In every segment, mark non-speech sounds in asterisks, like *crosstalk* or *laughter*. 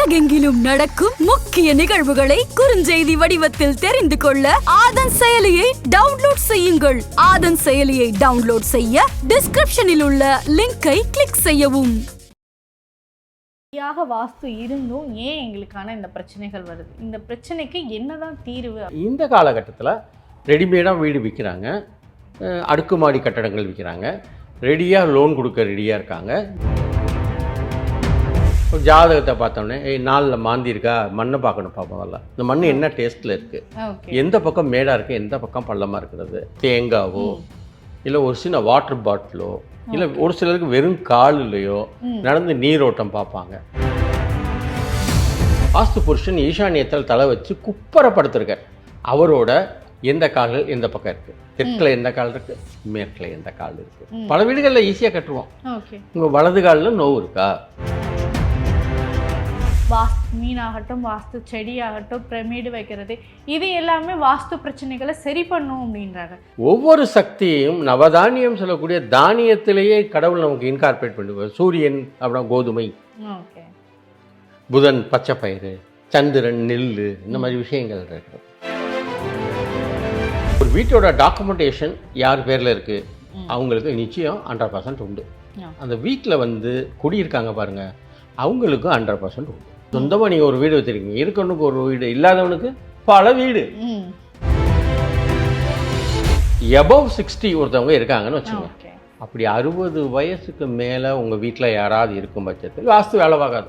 உலகெங்கிலும் நடக்கும் முக்கிய நிகழ்வுகளை குறுஞ்செய்தி வடிவத்தில் தெரிந்து கொள்ள ஆதன் செயலியை டவுன்லோட் செய்யுங்கள். ஆதன் செயலியை டவுன்லோட் செய்ய டிஸ்கிரிப்ஷனில் உள்ள லிங்கை கிளிக் செய்யவும். சரியாக வாஸ்து இருந்தும் ஏன் எங்களுக்கான இந்த பிரச்சனைகள் வருது? இந்த பிரச்சனைக்கு என்னதான் தீர்வு? இந்த காலகட்டத்தில் ரெடிமேடாக வீடு விற்கிறாங்க அடுக்குமாடி கட்டடங்கள் விற்கிறாங்க ரெடியாக லோன் கொடுக்க ரெடியாக இருக்காங்க. ஒரு ஜாதகத்தை பார்த்தோன்னே ஏய் நாளில் மாந்தி இருக்கா மண்ணை பார்க்கணும்ப்பா முதல்ல இந்த மண் என்ன டேஸ்ட்டில் இருக்குது எந்த பக்கம் மேடாக இருக்குது எந்த பக்கம் பள்ளமாக இருக்கிறது? தேங்காவோ இல்லை ஒரு சின்ன வாட்டர் பாட்டிலோ இல்லை ஒரு சிலருக்கு வெறும் காலிலையோ. நடந்து நீரோட்டம் பார்ப்பாங்க. வாஸ்து புருஷன் ஈசானியத்தில் தலை வச்சு குப்பரப்படுத்திருக்கார். அவரோட எந்த கால்கள் எந்த பக்கம் இருக்கு? தெற்கில் எந்த கால் இருக்கு? மேற்கில் எந்த கால் இருக்கு. பல வீடுகளில் ஈஸியாக கட்டுருவோம் ஓகே உங்கள் வலது காலில் நோவு இருக்கா? வாஸ்து மீனாகட்டும் வாஸ்து செடியாகட்டும் பிரமிடு வைக்கிறது. இது எல்லாமே வாஸ்து பிரச்சனைகளை சரி பண்ணும் அப்படின்றாங்க. ஒவ்வொரு சக்தியையும் நவதானியம் சொல்லக்கூடிய தானியத்திலேயே கடவுள் நமக்கு இன்கார்பரேட் பண்ணுவார் சூரியன் அப்புறம் கோதுமை. புதன் பச்சை பயிறு சந்திரன் நெல் இந்த மாதிரி விஷயங்கள் இருக்கு. ஒரு வீட்டோட டாக்குமெண்டேஷன் யார் பேரில் இருக்குது அவங்களுக்கு நிச்சயம் ஹண்ட்ரட் பர்சன்ட் உண்டு. அந்த வீட்டில் வந்து குடியிருக்காங்க பாருங்க. அவங்களுக்கும் ஹண்ட்ரட் பர்சன்ட் உண்டு. சொந்தமாக நீங்கள் ஒரு வீடு வச்சுருக்கீங்க. இருக்கவனுக்கு ஒரு வீடு இல்லாதவனுக்கு பல வீடு. எபவ் சிக்ஸ்டி ஒருத்தவங்க இருக்காங்கன்னு வச்சுக்கோங்க. அப்படி அறுபது வயசுக்கு மேலே உங்கள் வீட்டில் யாராவது இருக்கும் பட்சத்தில் வாஸ்து வேலை பார்க்காது.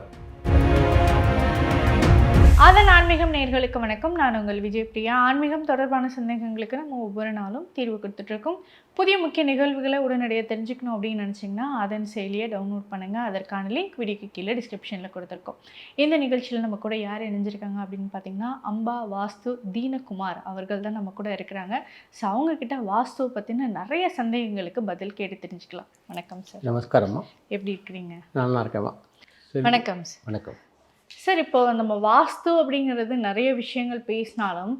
அதன் ஆன்மீகம் நேர்களுக்கு வணக்கம். நான் உங்கள் விஜய் பிரியா. ஆன்மீகம் தொடர்பான சந்தேகங்களுக்கு நம்ம ஒவ்வொரு நாளும் தீர்வு கொடுத்துட்டு இருக்கோம் புதிய முக்கிய நிகழ்வுகளை உடனடியாக தெரிஞ்சுக்கணும் அப்படின்னு நினச்சிங்கன்னா அதன் செயலியை டவுன்லோட் பண்ணுங்கள் அதற்கான லிங்க் வீடியோக்கு கீழே டிஸ்கிரிப்ஷனில் கொடுத்துருக்கோம். இந்த நிகழ்ச்சியில் நம்ம கூட யார் இணைஞ்சிருக்காங்க அப்படின்னு பார்த்தீங்கன்னா அம்பா வாஸ்து தீனகுமார் அவர்கள் தான் நம்ம கூட இருக்கிறாங்க. ஸோ அவங்கக்கிட்ட வாஸ்துவை பற்றின நிறைய சந்தேகங்களுக்கு பதில் கேட்டு தெரிஞ்சுக்கலாம். வணக்கம் சார் நமஸ்காரம்மா. எப்படி இருக்கிறீங்க? நல்லா இருக்கேம்மா. சரி வணக்கம் சார் வணக்கம். சார் இப்போ நம்ம வாஸ்து அப்படிங்கிறது நிறைய விஷயங்கள் பேசினாலும்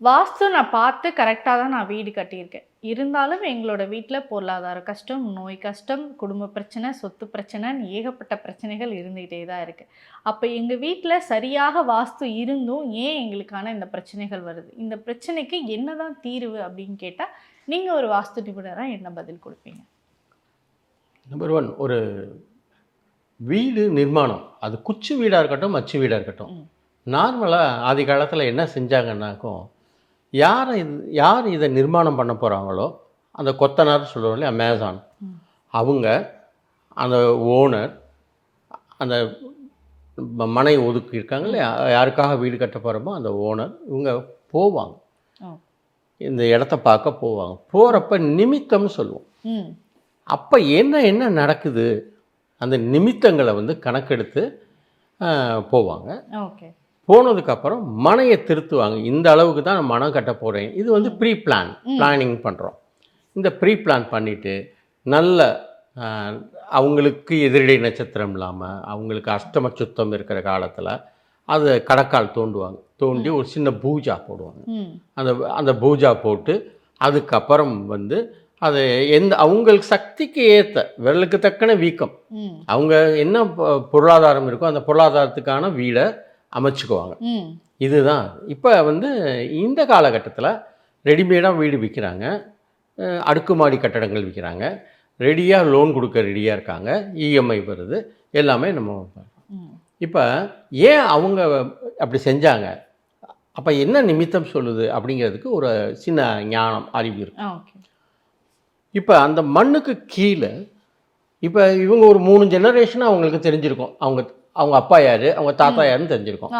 வாஸ்து நான் பார்த்து கரெக்டாக தான் நான் வீடு கட்டியிருக்கேன். இருந்தாலும் எங்களோட வீட்டில் பொருளாதார கஷ்டம் நோய் கஷ்டம் குடும்ப பிரச்சனை சொத்து பிரச்சனைன்னு ஏகப்பட்ட பிரச்சனைகள் இருந்துகிட்டே தான் இருக்குது அப்போ எங்கள் வீட்டில் சரியாக வாஸ்து இருந்தும் ஏன் எங்களுக்கான இந்த பிரச்சனைகள் வருது? இந்த பிரச்சனைக்கு என்னதான் தீர்வு அப்படின்னு கேட்டால் நீங்கள் ஒரு வாஸ்து நிபுணராக என்ன பதில் கொடுப்பீங்க? நம்பர் ஒன் ஒரு வீடு நிர்மாணம். அது குச்சி வீடாக இருக்கட்டும் மச்சு வீடாக இருக்கட்டும். நார்மலாக ஆதி காலத்தில் என்ன செஞ்சாங்கன்னாக்கும் யார் இது யார் இதை நிர்மாணம் பண்ண போகிறாங்களோ அந்த கொத்தனார் சொல்லுவோம் இல்லையா அமேசான். அவங்க அந்த ஓனர் அந்த மனை ஒதுக்கி இருக்காங்க இல்லையா யாருக்காக வீடு கட்ட போகிறோமோ அந்த ஓனர் இவங்க போவாங்க. இந்த இடத்த பார்க்க போவாங்க. போகிறப்ப நிமித்தம்னு சொல்லுவோம். அப்போ என்ன என்ன நடக்குது? அந்த நிமித்தங்களை வந்து கணக்கெடுத்து போவாங்க. ஓகே. போனதுக்கப்புறம் மனையை திருத்துவாங்க. இந்த அளவுக்கு தான் நான் மனம் கட்ட போகிறேன் இது வந்து ப்ரீ பிளான் பிளானிங் பண்ணுறோம் இந்த ப்ரீ பிளான் பண்ணிவிட்டு நல்ல அவங்களுக்கு எதிரடை நட்சத்திரம் இல்லாமல் அவங்களுக்கு அஷ்டம சுத்தம் இருக்கிற காலத்தில் அதை கடக்கால் தோண்டுவாங்க. தோண்டி ஒரு சின்ன பூஜா போடுவாங்க. அந்த அந்த பூஜா போட்டு அதுக்கப்புறம் வந்து அது எந்த அவங்களுக்கு சக்திக்கு ஏற்ற விரலுக்கு தக்கன வீக்கம். அவங்க என்ன பொருளாதாரம் இருக்கோ அந்த பொருளாதாரத்துக்கான வீடை அமைச்சுக்குவாங்க. இதுதான். இப்போ வந்து இந்த காலகட்டத்தில் ரெடிமேடாக வீடு விற்கிறாங்க அடுக்குமாடி கட்டடங்கள் விற்கிறாங்க ரெடியாக லோன் கொடுக்க ரெடியாக இருக்காங்க. இஎம்ஐ வருது. எல்லாமே நம்ம இப்போ ஏன் அவங்க அப்படி செஞ்சாங்க? அப்போ என்ன நிமித்தம் சொல்லுது அப்படிங்கிறதுக்கு ஒரு சின்ன ஞானம் அறிவு இருக்கு. ஓகே. இப்போ அந்த மண்ணுக்கு கீழே இப்போ இவங்க ஒரு மூணு ஜெனரேஷனாக அவங்களுக்கு தெரிஞ்சிருக்கும். அவங்க அவங்க அப்பா யார் அவங்க தாத்தா யாருன்னு தெரிஞ்சிருக்கும்.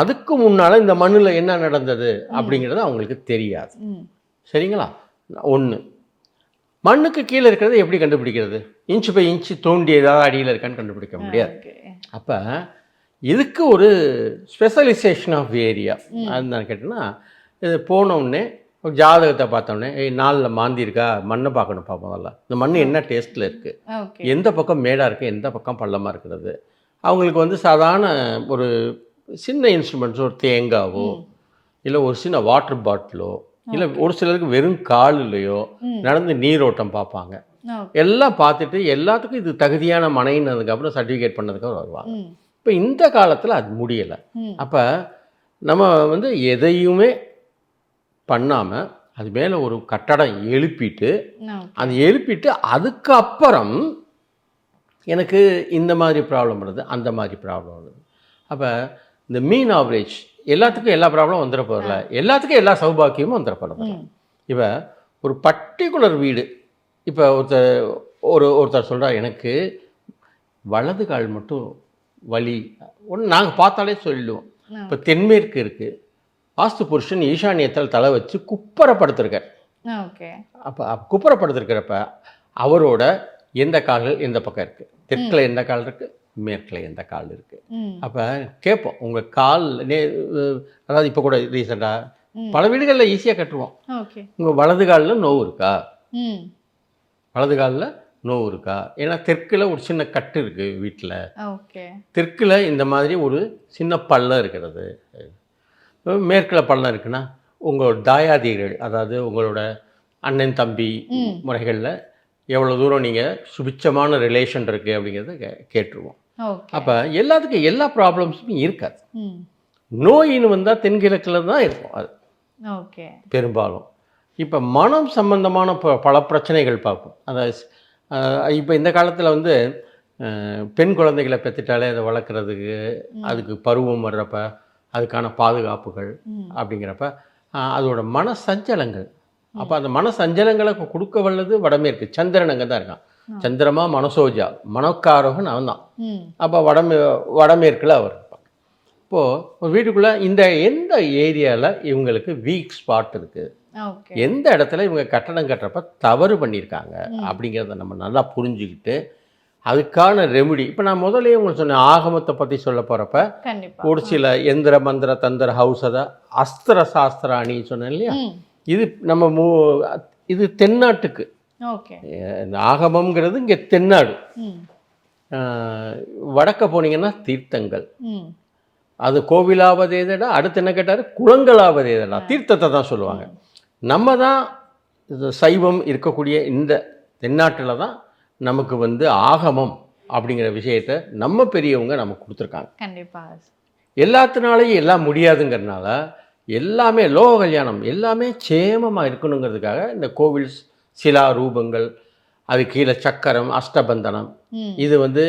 அதுக்கு முன்னால் இந்த மண்ணில் என்ன நடந்தது அப்படிங்கிறது அவங்களுக்கு தெரியாது. சரிங்களா? ஒன்று மண்ணுக்கு கீழே இருக்கிறத எப்படி கண்டுபிடிக்கிறது? இன்ச்சு பை இன்ச்சு தோண்டி ஏதாவது அடியில் இருக்கான்னு கண்டுபிடிக்க முடியாது. அப்போ இதுக்கு ஒரு ஸ்பெஷலைசேஷன் ஆஃப் ஏரியா அது நான் கேட்டேன்னா இது போனோடனே ஜாதகத்தை பார்த்தோன்னே ஏய் நாளில் மாந்தி இருக்கா மண்ணை பார்க்கணும்ப்பா முதல்ல இந்த மண் என்ன டேஸ்ட்டில் இருக்குது எந்த பக்கம் மேடாக இருக்குது எந்த பக்கம் பள்ளமாக இருக்கிறது? அவங்களுக்கு வந்து சாதாரண ஒரு சின்ன இன்ஸ்ட்ருமெண்ட்ஸ் ஒரு தேங்காவோ இல்லை ஒரு சின்ன வாட்டர் பாட்டிலோ இல்லை ஒரு சிலருக்கு வெறும் காலிலையோ. நடந்து நீரோட்டம் பார்ப்பாங்க. எல்லாம் பார்த்துட்டு எல்லாத்துக்கும் இது தகுதியான மனைன்னு அதுக்கப்புறம் சர்டிஃபிகேட் பண்ணதுக்கப்புறம் வருவாங்க. இப்போ இந்த காலத்தில் அது முடியலை. அப்போ நம்ம வந்து எதையுமே பண்ணாமல் அது மேலே ஒரு கட்டடம் எழுப்பிட்டு அது எழுப்பிட்டு அதுக்கப்புறம் எனக்கு இந்த மாதிரி ப்ராப்ளம் வருது அந்த மாதிரி ப்ராப்ளம் வருது. அப்போ இந்த மீன் ஆவரேஜ் எல்லாத்துக்கும் எல்லா ப்ராப்ளமும் வந்துட போகிறல எல்லாத்துக்கும் எல்லா சௌபாக்கியமும் வந்துட இப்போ ஒரு பர்டிகுலர் வீடு இப்போ ஒருத்தர் ஒரு ஒருத்தர் சொல்கிறார் எனக்கு வலது கால் மட்டும் வலி ஒன்று நாங்கள் பார்த்தாலே சொல்லிடுவோம் இப்போ தென்மேற்கு இருக்குது வாஸ்து புருஷன் ஈசானியத்தில் தலை வச்சு குப்பரப்படுத்திருக்கார். ஓகே. அப்போ குப்புறப்படுத்திருக்கிறப்ப அவரோட எந்த கால்கள் எந்த பக்கம் இருக்குது தெற்கில் எந்த கால் இருக்குது மேற்கில் எந்த கால் இருக்குது அப்போ கேட்போம். உங்கள் கால் நே அதாவது இப்போ கூட ரீசெண்டாக. பல வீடுகளில் ஈஸியாக கட்டுவோம். உங்கள் வலது காலில் நோவு இருக்கா? வலது காலில் நோவு இருக்கா? ஏன்னா தெற்கில் ஒரு சின்ன கட்டு இருக்குது வீட்டில் தெற்கில் இந்த மாதிரி ஒரு சின்ன பள்ளம் இருக்கிறது. மேற்கில் பள்ளம் இருக்குன்னா உங்களோட தாயாதிகள் அதாவது உங்களோட அண்ணன் தம்பி. முறைகளில் எவ்வளோ தூரம் நீங்கள் சுபிச்சமான ரிலேஷன் இருக்குது அப்படிங்கிறத கே கேட்டுருவோம். அப்போ எல்லாத்துக்கும் எல்லா ப்ராப்ளம்ஸுமே இருக்காது. நோயின்னு வந்தால் தென்கிழக்கில் தான் இருக்கும் அது. ஓகே. பெரும்பாலும். இப்போ மனம் சம்பந்தமான ப பல பிரச்சனைகள் பார்ப்போம். அதாவது இப்போ இந்த காலத்தில் வந்து பெண் குழந்தைகளை பெற்றுட்டாலே அதை வளர்க்குறதுக்கு அதுக்கு பருவம் வர்றப்ப அதுக்கான பாதுகாப்புகள் அப்படிங்கிறப்ப அதோட மன சஞ்சலங்கள் அப்போ அந்த மன சஞ்சலங்களை கொடுக்க வல்லது வடமேற்கு. சந்திரன் அங்கே தான் இருக்கான் சந்திரமா மனசோஜா. மனக்காரகன் அவன் தான் அப்போ வடமே வடமேற்கில் அவர் இப்போது ஒரு வீட்டுக்குள்ளே இந்த எந்த ஏரியாவில் இவங்களுக்கு வீக் ஸ்பாட் இருக்குது எந்த இடத்துல இவங்க கட்டடம் கட்டுறப்ப தவறு பண்ணியிருக்காங்க? அப்படிங்கிறத நம்ம நல்லா புரிஞ்சுக்கிட்டு அதுக்கான ரெமெடி இப்போ நான் முதல்லயே உங்களுக்கு சொன்னேன் ஆகமத்தை பற்றி சொல்ல போகிறப்ப ஒரு சில எந்திர மந்திர தந்திர ஹவுசத அஸ்திர சாஸ்திராணி சொன்னேன் இல்லையா? இது நம்ம மூ இது தென்னாட்டுக்கு. ஆகமம்ங்கிறது இங்கே தென்னாடு. வடக்க போனீங்கன்னா தீர்த்தங்கள். அது கோவிலாவதேதடா அடுத்து என்ன கேட்டார்? குளங்களாவதேதடா தீர்த்தத்தை தான் சொல்லுவாங்க. நம்ம தான் சைவம் இருக்கக்கூடிய இந்த தென்னாட்டில் தான் நமக்கு வந்து ஆகமம் அப்படிங்கிற விஷயத்த நம்ம பெரியவங்க நமக்கு கொடுத்துருக்காங்க. கண்டிப்பா. எல்லாத்தினாலையும் எல்லாம் முடியாதுங்கிறதுனால எல்லாமே லோக கல்யாணம் எல்லாமே சேமமாக இருக்கணுங்கிறதுக்காக இந்த கோவில் சிலா ரூபங்கள் அது கீழே சக்கரம் அஷ்டபந்தனம். இது வந்து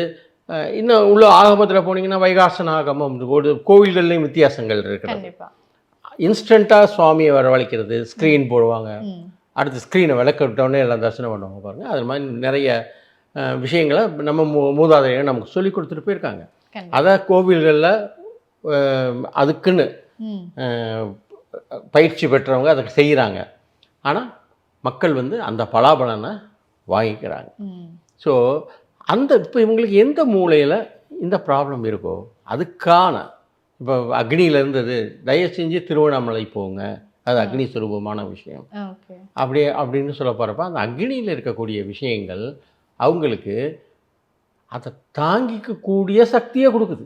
இன்னும் உள்ள ஆகமத்தில் போனீங்கன்னா வைகாசன ஆகமம் ஒரு கோவில்கள்லையும் வித்தியாசங்கள் இருக்கிறது. இன்ஸ்டண்ட்டாக சுவாமியை வரவழைக்கிறது ஸ்க்ரீன் போடுவாங்க. அடுத்து ஸ்க்ரீனை விளக்க விட்டோடனே எல்லாம் தரிசனம் பண்ணுவாங்க பாருங்கள் அது மாதிரி நிறைய விஷயங்களை நம்ம மூ மூதாதையர் நமக்கு சொல்லி கொடுத்துட்டு போயிருக்காங்க. அதை கோவில்களில் அதுக்குன்னு பயிற்சி பெற்றவங்க அதை செய்கிறாங்க ஆனால் மக்கள் வந்து அந்த பலாபலனை வாங்கிக்கிறாங்க. ஸோ அந்த இப்போ இவங்களுக்கு எந்த மூலையில் இந்த ப்ராப்ளம் இருக்கோ அதுக்கான இப்போ அக்னியில் இருந்தது தயவு செஞ்சு திருவண்ணாமலை போங்க. அது அக்னி சுரூபமான விஷயம். அப்படியே அப்படின்னு சொல்ல போகிறப்ப அந்த அக்னியில் இருக்கக்கூடிய விஷயங்கள் அவங்களுக்கு அதை தாங்கிக்கக்கூடிய சக்தியை கொடுக்குது.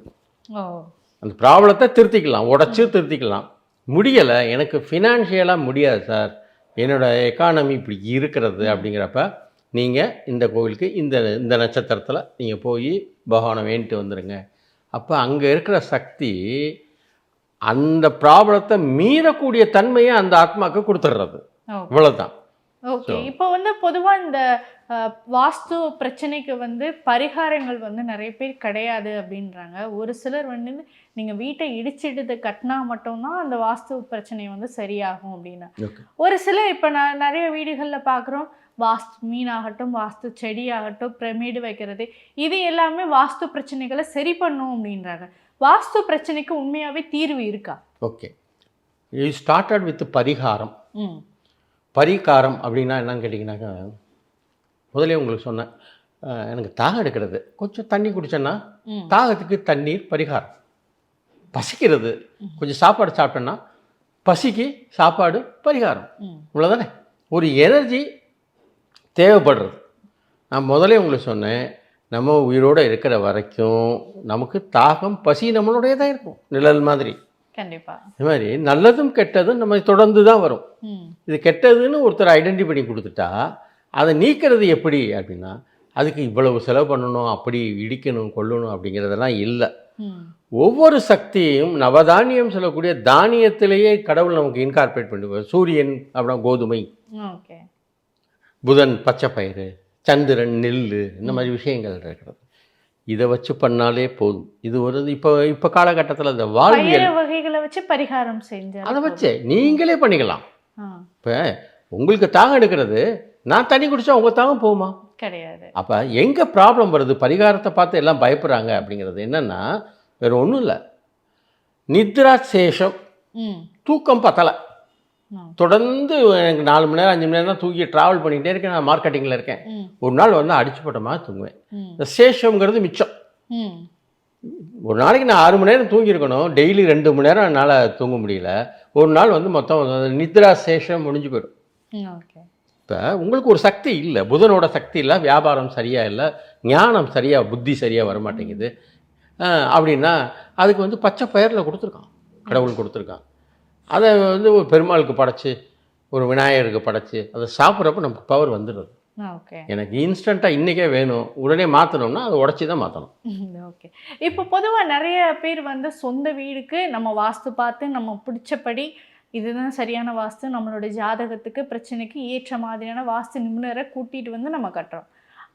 அந்த ப்ராப்ளத்தை திருத்திக்கலாம் உடச்சி திருத்திக்கலாம். முடியலை எனக்கு ஃபினான்ஷியலாக முடியாது சார். என்னோட எக்கானமி இப்படி இருக்கிறது அப்படிங்கிறப்ப நீங்கள் இந்த கோவிலுக்கு இந்த இந்த நட்சத்திரத்தில் நீங்கள் போய் பகவானை வேண்டிட்டு வந்துடுங்க அப்போ அங்கே இருக்கிற சக்தி அந்த ப்ராப்ளத்தை மீறக்கூடிய தன்மையை அந்த ஆத்மாக்கு கொடுத்துட்றது இவ்வளோதான் ஓகே இப்போ வந்து பொதுவா இந்த வாஸ்து பிரச்சனைக்கு வந்து பரிகாரங்கள் வந்து நிறைய பேர் கிடையாது அப்படின்றாங்க. ஒரு சிலர் வந்து நீங்க வீட்டை இடிச்சிடுது கட்டினா மட்டும்தான் அந்த வாஸ்து பிரச்சனை வந்து சரியாகும் அப்படின்னு. ஒரு சிலர் இப்போ நான் நிறைய வீடுகளில் பார்க்குறோம் வாஸ்து மீனாகட்டும் வாஸ்து செடி ஆகட்டும் பிரமிடு வைக்கிறது இது எல்லாமே வாஸ்து பிரச்சனைகளை சரி பண்ணும் அப்படின்றாங்க. வாஸ்து பிரச்சனைக்கு உண்மையாவே தீர்வு இருக்கா? ஓகே. ஸ்டார்டட் வித் பரிகாரம். ம். பரிகாரம் அப்படின்னா என்னன்னு கேட்டிங்கனாக்கா முதலே உங்களுக்கு சொன்னேன். எனக்கு தாகம் எடுக்கிறது. கொஞ்சம் தண்ணி குடிச்சேன்னா ம். தாகத்துக்கு தண்ணீர் பரிகாரம். பசிக்கிறது. கொஞ்சம் சாப்பாடு சாப்பிட்டேன்னா பசிக்கு சாப்பாடு பரிகாரம். இவ்வளோதானே ஒரு எனர்ஜி தேவைப்படுறது. நான் முதலே உங்களுக்கு சொன்னேன் நம்ம உயிரோடு இருக்கிற வரைக்கும் நமக்கு தாகம் பசி நம்மளோடயே தான் இருக்கும். நிழல் மாதிரி. கண்டிப்பா. இது மாதிரி நல்லதும் கெட்டதும் நம்ம தொடர்ந்து தான் வரும். இது கெட்டதுன்னு ஒருத்தர் ஐடென்டி பண்ணி கொடுத்துட்டா அதை நீக்கிறது எப்படி அப்படின்னா அதுக்கு இவ்வளவு செலவு பண்ணணும் அப்படி இடிக்கணும் கொள்ளணும் அப்படிங்கிறதெல்லாம் இல்லை. ஒவ்வொரு சக்தியையும் நவதானியம் சொல்லக்கூடிய தானியத்திலேயே கடவுள் நமக்கு இன்கார்பரேட் பண்ணுவார் சூரியன் அப்புறம் கோதுமை. புதன் பச்சை பயிறு சந்திரன் நெல் இந்த மாதிரி விஷயங்கள் இருக்கிறது. இதை வச்சு பண்ணாலே போதும். இது ஒரு இப்போ இப்போ காலகட்டத்தில் இந்த வாழ்வியல் வகைகளை வச்சு பரிகாரம் செஞ்சால் அதை வச்சு நீங்களே பண்ணிக்கலாம். இப்போ உங்களுக்கு தாகம் எடுக்கிறது நான் தண்ணி குடிச்சா உங்கள் தாகம் போகுமா? கிடையாது. அப்போ எங்கே ப்ராப்ளம் வருது? பரிகாரத்தை பார்த்து எல்லாம் பயப்படுறாங்க அப்படிங்கிறது என்னென்னா வேறு ஒன்றும் இல்லை. நித்ரா சேஷம் தூக்கம் பத்தலை. தொடர்ந்து எனக்கு நாலு மணி நேரம் அஞ்சு மணி நேரம் தூக்கி ட்ராவல் பண்ணிகிட்டே இருக்கேன். நான் மார்க்கெட்டிங்கில் இருக்கேன். ஒரு நாள் வந்து அடிச்சு போட்ட மாதிரி தூங்குவேன். இந்த சேஷம்ங்கிறது மிச்சம். ஒரு நாளைக்கு நான் ஆறு மணி நேரம் தூங்கியிருக்கணும். டெய்லி ரெண்டு மணி நேரம் என்னால் தூங்க முடியல. ஒரு நாள் வந்து மொத்தம் நித்ரா சேஷம் முடிஞ்சு போயிடும். இப்போ உங்களுக்கு ஒரு சக்தி இல்லை. புதனோட சக்தி இல்லை. வியாபாரம் சரியாக இல்லை. ஞானம் சரியாக புத்தி சரியாக வரமாட்டேங்குது. அப்படின்னா அதுக்கு வந்து பச்சை பயிரில் கொடுத்துருக்கான். கடவுள் கொடுத்துருக்கான். அதை வந்து ஒரு பெருமாளுக்கு படைச்சு ஒரு விநாயகருக்கு படைச்சு அதை சாப்பிட்றப்ப நமக்கு பவர் வந்துடுது. ஓகே எனக்கு இன்ஸ்டண்ட்டாக இன்றைக்கே வேணும். உடனே மாற்றணும்னா அதை உடச்சி தான் மாற்றணும் ஓகே இப்போ பொதுவாக நிறைய பேர் வந்து சொந்த வீடுக்கு நம்ம வாஸ்து பார்த்து நம்ம பிடிச்சபடி இதுதான் சரியான வாஸ்து நம்மளோட ஜாதகத்துக்கு பிரச்சனைக்கு ஏற்ற மாதிரியான வாஸ்து நிபுணரை கூட்டிகிட்டு வந்து நம்ம கட்டுறோம்.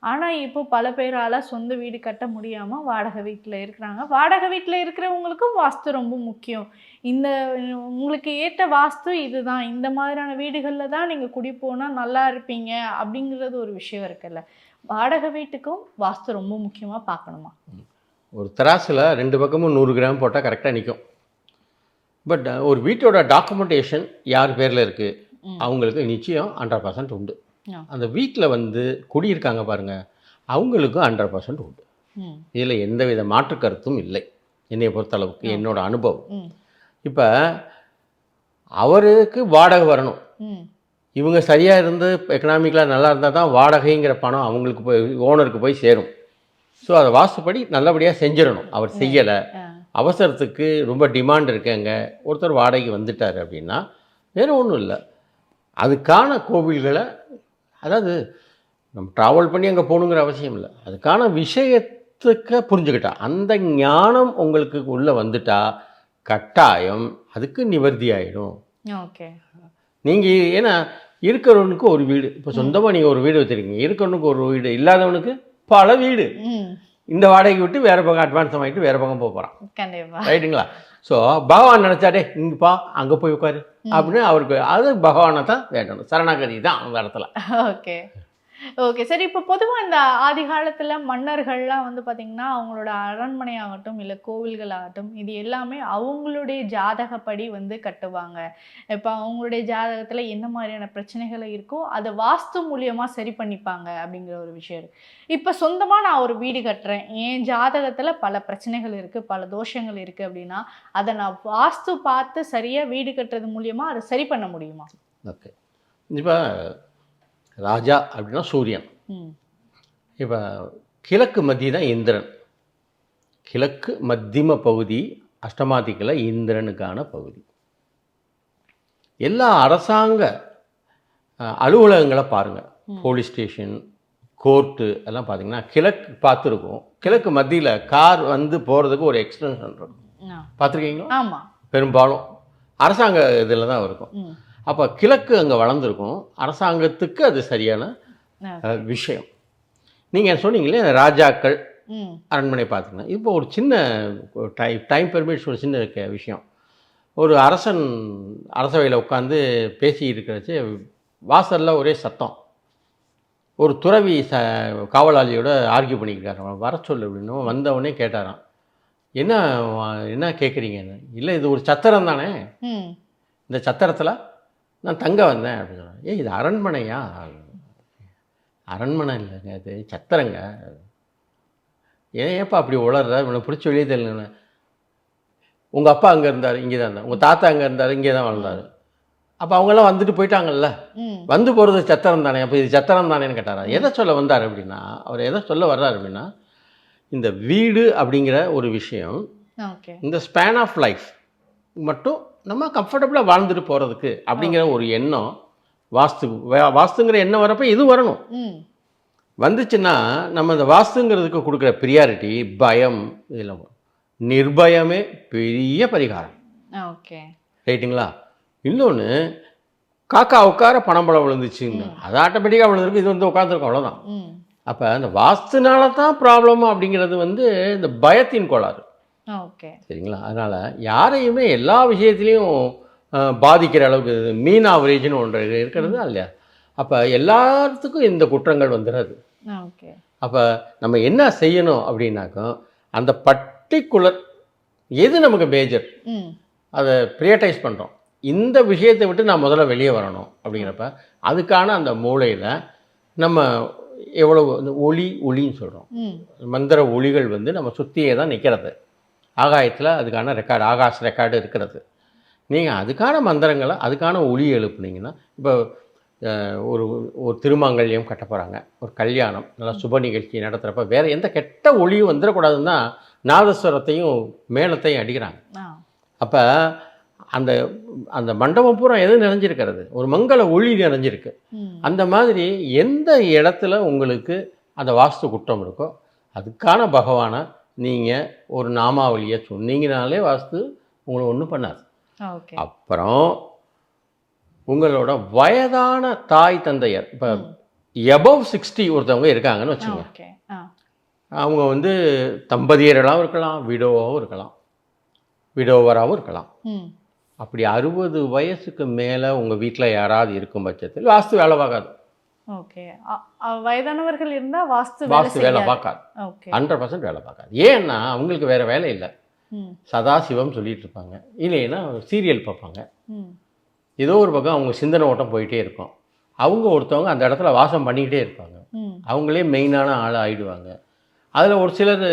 ஆனால் இப்போ பல பேரால் சொந்த வீடு கட்ட முடியாமல் வாடகை வீட்டில் இருக்கிறாங்க. வாடகை வீட்டில் இருக்கிறவங்களுக்கும் வாஸ்து ரொம்ப முக்கியம். இந்த உங்களுக்கு ஏற்ற வாஸ்து இதுதான். இந்த மாதிரியான வீடுகளில் தான் நீங்கள் குடி போனால் நல்லா இருப்பீங்க அப்படிங்கிறது ஒரு விஷயம் இருக்குல்ல. வாடகை வீட்டுக்கும் வாஸ்து ரொம்ப முக்கியமாக பார்க்கணுமா? ஒரு தராசில் ரெண்டு பக்கமும் நூறு கிராம் போட்டால் கரெக்டாக நிற்கும் பட் ஒரு வீட்டோட டாக்குமெண்டேஷன் யார் பேரில் இருக்குது. அவங்களுக்கு நிச்சயம் ஹண்ட்ரட் பர்சன்ட் உண்டு. அந்த வீட்டில் வந்து குடியிருக்காங்க பாருங்கள் அவங்களுக்கும் ஹண்ட்ரட் பர்சன்ட் உண்டு இதில் எந்தவித மாற்று கருத்தும் இல்லை என்னை பொறுத்தளவுக்கு என்னோட அனுபவம். இப்போ அவருக்கு வாடகை வரணும். இவங்க சரியாக இருந்து எக்கனாமிக்கலாக நல்லா இருந்தால் தான் வாடகைங்கிற பணம் அவங்களுக்கு போய் ஓனருக்கு போய் சேரும். ஸோ அதை வாஸ்துப்படி நல்லபடியாக செஞ்சிடணும். அவர் செய்யலை. அவசரத்துக்கு ரொம்ப டிமாண்ட் இருக்குங்க. ஒருத்தர் வாடகைக்கு வந்துட்டார் அப்படின்னா வேறு ஒன்றும் இல்லை. அதுக்கான கோவில்களை அதாவது நம்ம ட்ராவல் பண்ணி அங்கே போகணுங்கிற அவசியம் இல்லை. அதுக்கான விஷயத்துக்கு புரிஞ்சுக்கிட்டா அந்த ஞானம் உங்களுக்கு உள்ளே வந்துட்டா கட்டாயம் அதுக்கு நிவர்த்தி ஆகிடும் ஓகே. நீங்கள் ஏன்னா இருக்கிறவனுக்கு ஒரு வீடு இப்போ சொந்தமாக நீங்கள் ஒரு வீடு வச்சுருக்கீங்க. இருக்கிறவனுக்கு ஒரு வீடு இல்லாதவனுக்கு பல வீடு. இந்த வாடகைக்கு விட்டு வேறு பக்கம் அட்வான்ஸ் வாங்கிட்டு வேறு பக்கம் போக போகிறான் ரைட்டுங்களா ஸோ பகவான் நினச்சாடே இங்கேப்பா அங்கே போய் உட்காரு. அப்படின்னு அவருக்கு அது பகவானை தான் வேண்டணும். சரணாகதி தான் அந்த இடத்துல. *laughs* ஓகே ஓகே சரி இப்போ பொதுவாக இந்த ஆதி காலத்தில் மன்னர்கள்லாம் வந்து பார்த்திங்கன்னா அவங்களோட அரண்மனை ஆகட்டும் இல்லை கோவில்கள் ஆகட்டும் இது எல்லாமே அவங்களுடைய ஜாதகப்படி வந்து கட்டுவாங்க. இப்போ அவங்களுடைய ஜாதகத்தில் என்ன மாதிரியான பிரச்சனைகள் இருக்கோ அதை வாஸ்து மூலியமாக சரி பண்ணிப்பாங்க அப்படிங்கிற ஒரு விஷயம் இப்போ சொந்தமாக நான் ஒரு வீடு கட்டுறேன். என் ஜாதகத்தில் பல பிரச்சனைகள் இருக்குது பல தோஷங்கள் இருக்குது அப்படின்னா அதை நான் வாஸ்து பார்த்து சரியாக வீடு கட்டுறது மூலியமாக அதை சரி பண்ண முடியுமா? ஓகே இப்போ ராஜா அப்படின்னா சூரியன். இப்போ கிழக்கு மத்திய தான் இந்திரன். கிழக்கு மத்தியம பகுதி அஷ்டமாதிக்கில் இந்திரனுக்கான பகுதி. எல்லா அரசாங்க அலுவலகங்களை பாருங்கள் போலீஸ் ஸ்டேஷன் கோர்ட்டு எல்லாம் பார்த்தீங்கன்னா கிழக்கு பார்த்துருக்கும் கிழக்கு மத்தியில் கார் வந்து போகிறதுக்கு ஒரு எக்ஸ்டென்ஷன் இருக்கும். பார்த்துருக்கீங்களா பெரும்பாலும் அரசாங்க இதில் தான் இருக்கும். அப்போ கிழக்கு அங்கே வளர்ந்துருக்கும். அரசாங்கத்துக்கு அது சரியான விஷயம். நீங்கள் சொன்னீங்களே ராஜாக்கள் அரண்மனை பார்த்தீங்கன்னா இப்போ ஒரு சின்ன டைம் டைம் பெர்மிட்ஸ் ஒரு சின்ன க- விஷயம். ஒரு அரசன் அரசவையில் உட்காந்து பேசி இருக்கிறச்சு வாசலில் ஒரே சத்தம். ஒரு துறவி ச காவலாளியோட ஆர்கியூ பண்ணிக்கிறார் வர சொல்லு அப்படின்னு வந்தவொடனே கேட்டாராம். என்ன என்ன கேட்குறீங்கன்னு இல்லை இது ஒரு சத்திரம் தானே? இந்த சத்திரத்தில் நான் தங்க வந்தேன் அப்படின்னு சொன்னேன் ஏய் இது அரண்மனையா? அரண்மனை இல்லைங்க இது சத்திரங்க. ஏன் ஏப்பா அப்படி உளர்ற? இவனை பிடிச்சி வெளியே தெரியல உங்கள் அப்பா அங்கே இருந்தார் இங்கே தான் இருந்தார். உங்கள் தாத்தா அங்கே இருந்தார் இங்கே தான் வளர்ந்தார் அப்போ அவங்கெல்லாம் வந்துட்டு போயிட்டாங்கல்ல. வந்து போகிறது சத்திரம் தானே? அப்போ இது சத்திரம் தானேன்னு கேட்டாரா? எதை சொல்ல வந்தார் அப்படின்னா அவர் எதை சொல்ல வர்றார் அப்படின்னா இந்த வீடு அப்படிங்கிற ஒரு விஷயம் ஓகே. இந்த ஸ்பேன் ஆஃப் லைஃப் மட்டும் நம்ம கம்ஃபர்டபுளாக வாழ்ந்துட்டு போகிறதுக்கு அப்படிங்கிற ஒரு எண்ணம் வாஸ்து வாஸ்துங்கிற எண்ணம் வரப்போ இது வரணும். வந்துச்சுன்னா நம்ம இந்த வாஸ்துங்கிறதுக்கு கொடுக்குற ப்ரியாரிட்டி பயம் இதெல்லாம். நிர்பயமே பெரிய பரிகாரம். ஓகே. ரைட்டுங்களா? இன்னொன்று காக்கா உட்கார பணம்பழம் விழுந்துச்சுங்க. அது ஆட்டோமேட்டிக்காக விழுந்திருக்கு இது வந்து உட்காந்துருக்கும் அவ்வளோதான் அப்போ அந்த வாஸ்துனால தான் ப்ராப்ளம் அப்படிங்கிறது வந்து இந்த பயத்தின் கோளாறு. ஓகே. சரிங்களா? அதனால் யாரையுமே எல்லா விஷயத்துலேயும் பாதிக்கிற அளவுக்கு மீன் ஆவரேஜ்னு ஒன்று இருக்கிறது இல்லையா? அப்போ எல்லாத்துக்கும் இந்த குற்றங்கள் வந்துடுறது. ஓகே. அப்போ நம்ம என்ன செய்யணும் அப்படின்னாக்கா அந்த பர்டிகுலர் எது நமக்கு மேஜர் அதை ப்ரியட்டைஸ் பண்ணுறோம் இந்த விஷயத்தை விட்டு நான் முதல்ல வெளியே வரணும் அப்படிங்கிறப்ப அதுக்கான அந்த மூளையில் நம்ம எவ்வளவு ஒளி ஒளின்னு சொல்கிறோம் மந்திர ஒளிகள் வந்து நம்ம சுற்றியே தான் நிற்கிறது ஆகாயத்தில் அதுக்கான ரெக்கார்டு ஆகாஷ் ரெக்கார்டு இருக்கிறது. நீங்கள் அதுக்கான மந்திரங்களை அதுக்கான ஒளி எழுப்புனீங்கன்னா இப்போ ஒரு ஒரு திருமாங்கல்யம் கட்ட போகிறாங்க ஒரு கல்யாணம் நல்லா சுப நிகழ்ச்சி நடத்துகிறப்ப வேறு எந்த கெட்ட ஒளியும் வந்துடக்கூடாதுன்னா நாதஸ்வரத்தையும் மேளத்தையும் அடிக்கிறாங்க. அப்போ அந்த அந்த மண்டபம் பூரா எது நிறைஞ்சிருக்கிறது? ஒரு மங்கள ஒளி நிறைஞ்சிருக்கு. அந்த மாதிரி எந்த இடத்துல உங்களுக்கு அந்த வாஸ்து குற்றம் இருக்கோ அதுக்கான பகவானை நீங்கள் ஒரு நாமாவளியை சொன்னீங்கனாலே வாஸ்து உங்களை ஒன்றும் பண்ணாது. அப்புறம் உங்களோட வயதான தாய் தந்தையர் இப்போ எபவ் சிக்ஸ்டி ஒருத்தவங்க இருக்காங்கன்னு வச்சுக்கோங்க. அவங்க வந்து தம்பதியர்களாகவும் இருக்கலாம் விடோவாகவும் இருக்கலாம் விடோவராகவும் இருக்கலாம். அப்படி அறுபது வயசுக்கு மேலே உங்கள் வீட்டில் யாராவது இருக்கும் பட்சத்தில் வாஸ்து வேலை பார்க்காது. ஓகே. வயதானவர்கள் இருந்தா வாஸ்து வாஸ்து வேலை. பார்க்காது. ஹண்ட்ரட் பர்சன்ட் வேலை பார்க்காது. ஏன்னா அவங்களுக்கு வேறு வேலை இல்லை. சதா சிவம் சொல்லிட்டு இருப்பாங்க. இல்லைன்னா சீரியல் பார்ப்பாங்க. ஏதோ ஒரு பக்கம் அவங்க சிந்தனை ஓட்டம் போயிட்டே இருக்கும். அவங்க ஒருத்தவங்க அந்த இடத்துல வாசம் பண்ணிக்கிட்டே இருப்பாங்க. அவங்களே மெயினான ஆள் ஆயிடுவாங்க. அதில் ஒரு சிலர்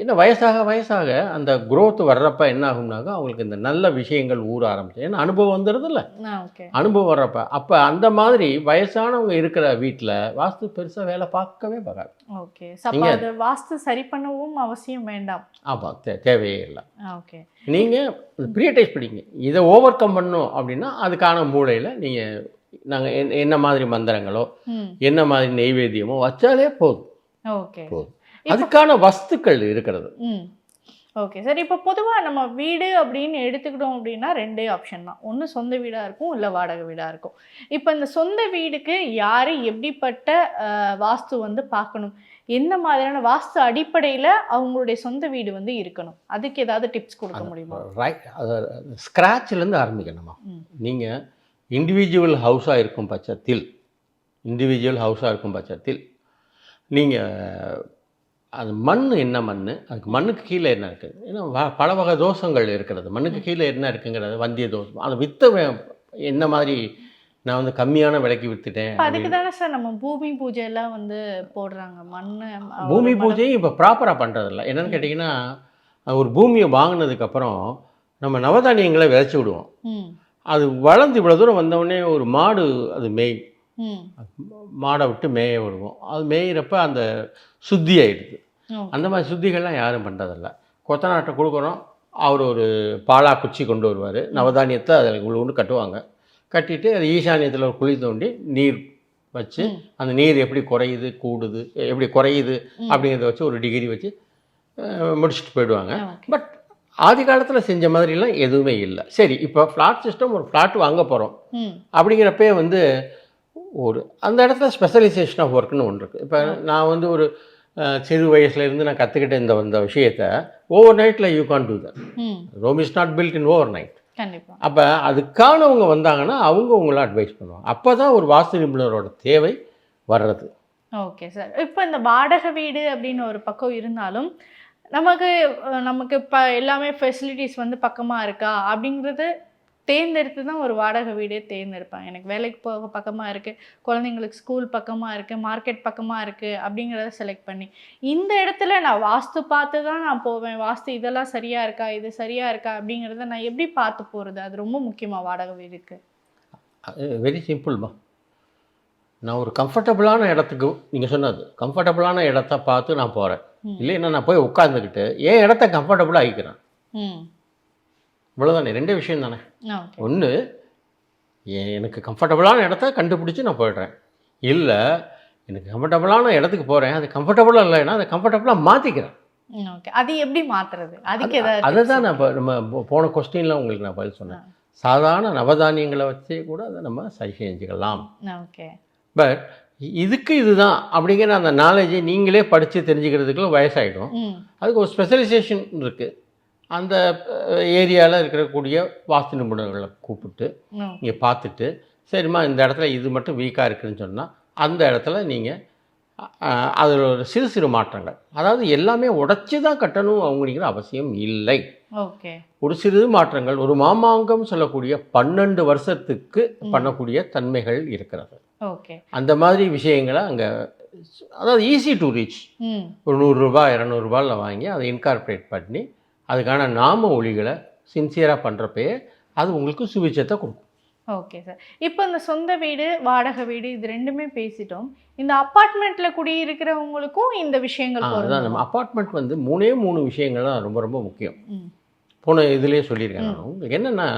என்ன வயசாக வயசாக அந்த growth வர்றப்ப என்ன ஆகும்னாக்கா அவங்களுக்கு இந்த நல்ல விஷயங்கள் ஊற ஆரம்பிச்சு. ஏன்னா அனுபவம் வந்துடுதுல்ல ஆ ஓகே அனுபவம் வர்றப்ப. அப்போ அந்த மாதிரி வயசானவங்க இருக்கிற வீட்டில் வாஸ்து பெருசாக வேலை பார்க்கவே பார்க்காது. ஓகே அது வாஸ்து சரி பண்ணவும் அவசியம் வேண்டாம். ஆமாம் தே தேவையே இல்லை. ஓகே நீங்கள் ப்ரியடைஸ் படிங்க இதை ஓவர் கம் பண்ணணும் அப்படின்னா அதுக்கான மூளையில் நீங்கள் நாங்கள் என்ன மாதிரி மந்திரங்களோ என்ன மாதிரி நெய்வேத்தியமோ வச்சாலே போதும். ஓகே போதும். அதுக்கான வஸ்துக்கள் இருக்கிறது. ம். ஓகே சரி இப்போ பொதுவாக நம்ம வீடு அப்படின்னு எடுத்துக்கிட்டோம் அப்படின்னா ரெண்டே ஆப்ஷன் தான். ஒன்று சொந்த வீடாக இருக்கும் இல்லை வாடகை வீடாக இருக்கும். இப்போ இந்த சொந்த வீடுக்கு யார் எப்படிப்பட்ட வாஸ்து வந்து பார்க்கணும்? எந்த மாதிரியான வாஸ்து அடிப்படையில் அவங்களுடைய சொந்த வீடு வந்து இருக்கணும்? அதுக்கு ஏதாவது டிப்ஸ் கொடுக்க முடியுமா? ரைட் ஸ்க்ராட்ச்லேருந்து ஆரம்பிக்கணுமா. நீங்கள் இண்டிவிஜுவல் ஹவுஸாக இருக்கும் பட்சத்தில் இண்டிவிஜுவல் ஹவுஸாக இருக்கும் பட்சத்தில் நீங்கள் அது மண் என்ன மண் அதுக்கு மண்ணுக்கு கீழே என்ன இருக்குது? ஏன்னா வ- பல வகை தோஷங்கள் இருக்கிறது. மண்ணுக்கு கீழே என்ன இருக்குங்கிறது? வந்திய தோஷம். அதை விற்ற என்ன மாதிரி நான் வந்து கம்மியான விலைக்கு விற்றுட்டேன் அதுக்கு தானே சார் நம்ம பூமி பூஜை எல்லாம் வந்து போடுறாங்க. மண் பூமி பூஜையும் இப்போ ப்ராப்பராக பண்ணுறதில்ல என்னன்னு கேட்டிங்கன்னா ஒரு பூமியை வாங்கினதுக்கப்புறம் நம்ம நவதானியங்களை விதைச்சி விடுவோம். அது வளர்ந்து இவ்வளோ தூரம் வந்தவுடனே ஒரு மாடு அது மேய் மாடை விட்டு மேய விடுவோம். அது மேயிறப்ப அந்த சுத்தி ஆயிடுது. ஓகே. அந்த மாதிரி சுத்திகள்லாம் யாரும் பண்ணுறதில்ல கொத்தனாட்டை கொடுக்குறோம். அவர் ஒரு பாலா குச்சி கொண்டு வருவார். நவதானியத்தை அதில் உள்ள கட்டுவாங்க. கட்டிட்டு அது ஈசானியத்தில் ஒரு குழி தோண்டி நீர் வச்சு. அந்த நீர் எப்படி குறையுது கூடுது எப்படி குறையுது. அப்படிங்கிறத வச்சு ஒரு டிகிரி வச்சு முடிச்சுட்டு போயிடுவாங்க. பட் ஆதி காலத்தில் செஞ்ச மாதிரிலாம் எதுவுமே இல்லை. சரி இப்போ ஃப்ளாட் சிஸ்டம் ஒரு ஃப்ளாட் வாங்க போகிறோம் அப்படிங்கிறப்பே வந்து ஒரு அந்த இடத்துல ஸ்பெஷலைசேஷன் ஆஃப் ஒர்க்னு ஒன்று இருக்குது இப்போ நான் வந்து ஒரு சிறு வயசுலேருந்து நான் கற்றுக்கிட்ட இந்த இந்த விஷயத்தை ஓவர் நைட்டில் you can do that Rome is not built in over night அப்போ அதுக்கானவங்க வந்தாங்கன்னா அவங்க உங்களை அட்வைஸ் பண்ணுவாங்க. அப்போ தான் ஒரு வாஸ்து நிபுணரோட தேவை வர்றது. ஓகே சார் இப்போ இந்த வாடகை வீடு அப்படின்னு ஒரு பக்கம் இருந்தாலும் நமக்கு நமக்கு இப்போ எல்லாமே ஃபெசிலிட்டிஸ் வந்து பக்கமாக இருக்கா? அப்படிங்கிறது தேர்ந்தெடுத்து தான் ஒரு வாடகை வீடே தேர்ந்தெடுப்பேன் எனக்கு வேலைக்கு போக பக்கமாக இருக்குது குழந்தைங்களுக்கு ஸ்கூல் பக்கமாக இருக்குது மார்க்கெட் பக்கமாக இருக்குது அப்படிங்கிறத செலக்ட் பண்ணி. இந்த இடத்துல நான் வாஸ்து பார்த்து தான் நான் போவேன். வாஸ்து இதெல்லாம் சரியாக இருக்கா இது சரியாக இருக்கா அப்படிங்கிறத நான் எப்படி பார்த்து போகிறது அது ரொம்ப முக்கியமாக வாடகை வீடுக்கு. வெரி சிம்பிள்மா நான் ஒரு கம்ஃபர்டபுளான இடத்துக்கு நீங்கள் சொன்னது கம்ஃபர்டபுளான இடத்த பார்த்து நான் போகிறேன். இல்லைன்னா நான் போய் உட்காந்துக்கிட்டு என் இடத்த கம்ஃபர்டபுளாக ஆகிக்கிறேன் இவ்வளோதானே ரெண்டே விஷயம் தானே? ஒன்று எனக்கு கம்ஃபர்டபுளான இடத்த கண்டுபிடிச்சி நான் போயிடுறேன். இல்லை எனக்கு கம்ஃபர்டபுளான இடத்துக்கு போகிறேன் அது கம்ஃபர்டபுளாக இல்லைன்னா அதை கம்ஃபர்டபுளாக மாற்றிக்கிறேன் ஓகே. அது எப்படி மாத்துறது? அதுக்கு அதை தான் நான் இப்போ நம்ம போன கொஸ்டினில் உங்களுக்கு நான் பதில் சொன்னேன். சாதாரண நவதானியங்களை வச்சே கூட அதை நம்ம சரி செஞ்சுக்கலாம். ஓகே. பட் இதுக்கு இதுதான் அப்படிங்கிற அந்த நாலேஜை நீங்களே படித்து தெரிஞ்சுக்கிறதுக்குள்ள வயசாயிடும். ம். அதுக்கு ஒரு ஸ்பெஷலைசேஷன் இருக்குது அந்த ஏரியாவில் இருக்கக்கூடிய வாஸ்து நிபுணர்களை கூப்பிட்டு இங்கே பார்த்துட்டு சரிம்மா இந்த இடத்துல இது மட்டும் வீக்காக இருக்குதுன்னு சொன்னால் அந்த இடத்துல நீங்கள் அதில் ஒரு சிறு சிறு மாற்றங்கள். அதாவது எல்லாமே உடைச்சி தான் கட்டணும் அப்படிங்கிற அவசியம் இல்லை. ஓகே. ஒரு சிறு மாற்றங்கள் ஒரு மாமாங்கம் சொல்லக்கூடிய பன்னெண்டு வருஷத்துக்கு பண்ணக்கூடிய தன்மைகள் இருக்கிறது. ஓகே. அந்த மாதிரி விஷயங்களை அங்கே அதாவது ஈஸி டு ரீச் ஒரு நூறுரூபா இரநூறுபாவில் வாங்கி அதை இன்கார்பரேட் பண்ணி அதுக்கான நாம ஒளிகளை சின்சியராக பண்ணுறப்பயே அது உங்களுக்கு சுவிச்சத்தை கொடுக்கும். ஓகே சார் இப்போ இந்த சொந்த வீடு வாடகை வீடு இது ரெண்டுமே பேசிட்டோம். இந்த அப்பார்ட்மெண்ட்ல குடியிருக்கிறவங்களுக்கும் இந்த விஷயங்கள் அதுதான்? நம்ம அப்பார்ட்மெண்ட் வந்து மூணே மூணு விஷயங்கள் தான் ரொம்ப ரொம்ப முக்கியம். போன இதுலேயே சொல்லியிருக்கேன் நான். உங்களுக்கு என்னென்னா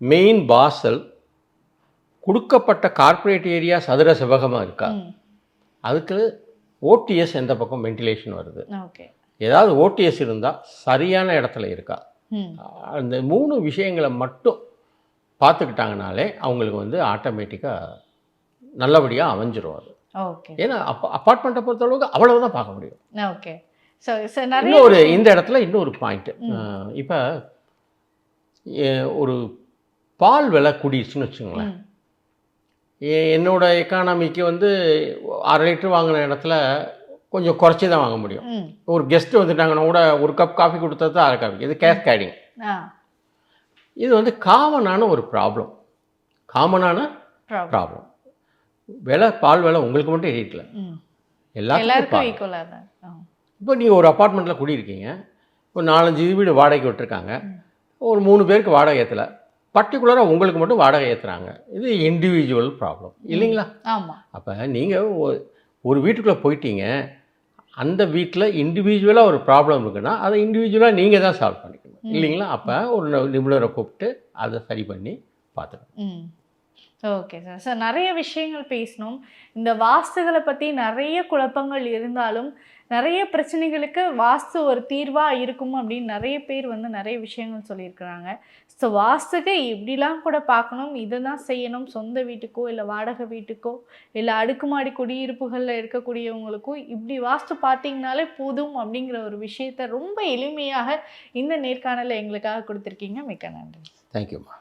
மெயின் வாசல் கொடுக்கப்பட்ட கார்ப்பரேட் ஏரியா சதுர செவகமாக இருக்கா? அதுக்கு ஓடிஎஸ் எந்த பக்கம்? வென்டிலேஷன் வருது. ஓகே ஏதாவது ஓடிஎஸ் இருந்தால் சரியான இடத்துல இருக்கா. அந்த மூணு விஷயங்களை மட்டும் பார்த்துக்கிட்டாங்கனாலே அவங்களுக்கு வந்து ஆட்டோமேட்டிக்காக நல்லபடியாக அமைஞ்சிரும் அது ஓகே. ஏன்னா அப்போ அப்பார்ட்மெண்ட்டை பொறுத்தளவுக்கு அவ்வளவுதான் பார்க்க முடியும். ஓகே. ஸோ இன்னொரு இந்த இடத்துல இன்னொரு பாயிண்ட்டு இப்போ ஒரு பால் விலை கூடிருச்சுன்னு வச்சுங்களேன் என்னோட எக்கானமிக்கு வந்து அரை லிட்டர் வாங்கின இடத்துல கொஞ்சம் குறைச்சி தான் வாங்க முடியும். ஒரு கெஸ்ட்டு வந்துட்டாங்கன்னா கூட ஒரு கப் காஃபி கொடுத்தா அரை காஃபி இது கேஷ் கேடிங் இது வந்து காமனான ஒரு ப்ராப்ளம் காமனான ப்ராப்ளம் விலை பால் விலை உங்களுக்கு மட்டும் ஏறிட்டல. எல்லாருக்கும் தான். இப்போ நீங்கள் ஒரு அப்பார்ட்மெண்ட்டில் குடியிருக்கீங்க. ஒரு நாலஞ்சு வீடு வாடகைக்கு விட்டுருக்காங்க. ஒரு மூணு பேருக்கு வாடகை ஏற்றலை பர்டிகுலராக உங்களுக்கு மட்டும் வாடகை ஏற்றுறாங்க இது இண்டிவிஜுவல் ப்ராப்ளம் இல்லைங்களா? அப்போ நீங்கள் ஒரு வீட்டுக்குள்ளே போயிட்டீங்க அந்த வீட்டில் இண்டிவிஜுவலாக ஒரு ப்ராப்ளம் இருக்குன்னா அதை இண்டிவிஜுவலாக நீங்கள் தான் சால்வ் பண்ணிக்கணும். இல்லைங்களா? அப்போ ஒரு நிபுணரை கூப்பிட்டு அதை சரி பண்ணி பார்த்துக்கணும். Okay sir. சார் நிறைய விஷயங்கள் பேசணும் இந்த வாஸ்துகளை பற்றி நிறைய குழப்பங்கள் இருந்தாலும் நிறைய பிரச்சனைகளுக்கு வாஸ்து ஒரு தீர்வாக இருக்கும் அப்படின்னு நிறைய பேர் வந்து நிறைய விஷயங்கள் சொல்லியிருக்கிறாங்க. ஸோ வாஸ்துக்கு இப்படிலாம் கூட பார்க்கணும். இதை தான் செய்யணும். சொந்த வீட்டுக்கோ இல்லை வாடகை வீட்டுக்கோ இல்லை அடுக்குமாடி குடியிருப்புகளில் இருக்கக்கூடியவங்களுக்கும் இப்படி வாஸ்து பார்த்தீங்கனாலே போதும் அப்படிங்கிற ஒரு விஷயத்த ரொம்ப எளிமையாக இந்த நேர்காணலை எங்களுக்காக கொடுத்துருக்கீங்க. மிக்க நன்றி. தேங்க்யூம்மா